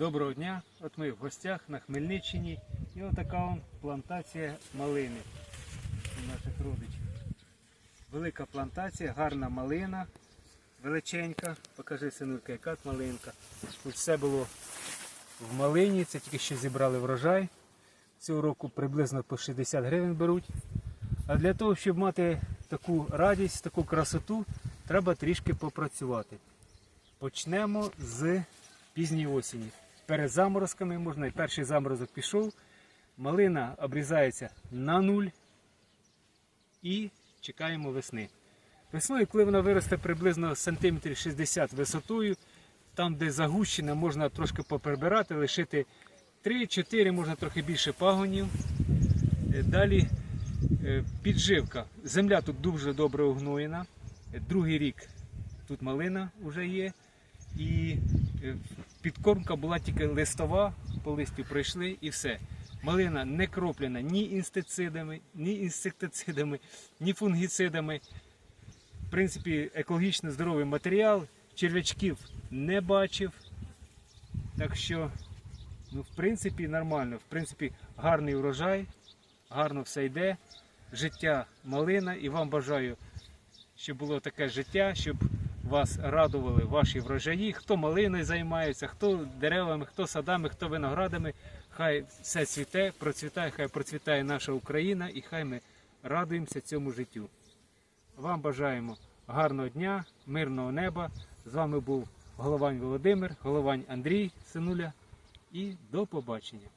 Доброго дня! От ми в гостях на Хмельниччині і отака он плантація малини у наших родичів. Велика плантація, гарна малина, величенька. Покажи синулька, яка малинка. Тут все було в малині, це тільки що зібрали врожай. Цього року приблизно по 60 гривень беруть. А для того, щоб мати таку радість, таку красоту, треба трішки попрацювати. Почнемо з пізньої осені. Перед заморозками можна, і перший заморозок пішов. Малина обрізається на нуль і чекаємо весни. Весною, коли вона виросте приблизно сантиметрів 60 висотою, там, де загущена, можна трошки поприбирати, лишити 3-4, можна трохи більше пагонів. Е, Далі е, підживка. Земля тут дуже добре огноєна. Е, Другий рік тут малина вже є. І е, підкормка була тільки листова, по листю пройшли і все. Малина не кроплена ні інстицидами, ні інсектицидами, ні фунгіцидами. В принципі, екологічно здоровий матеріал, черв'ячків не бачив. Так що, ну, в принципі, нормально. В принципі, гарний урожай, гарно все йде. Життя малина і вам бажаю, щоб було таке життя, щоб вас радували ваші врожаї. Хто малиною займається, хто деревами, хто садами, хто виноградами. Хай все цвіте, процвітає, хай процвітає наша Україна і хай ми радуємося цьому життю. Вам бажаємо гарного дня, мирного неба. З вами був Головань Володимир, Головань Андрій, синуля. І до побачення.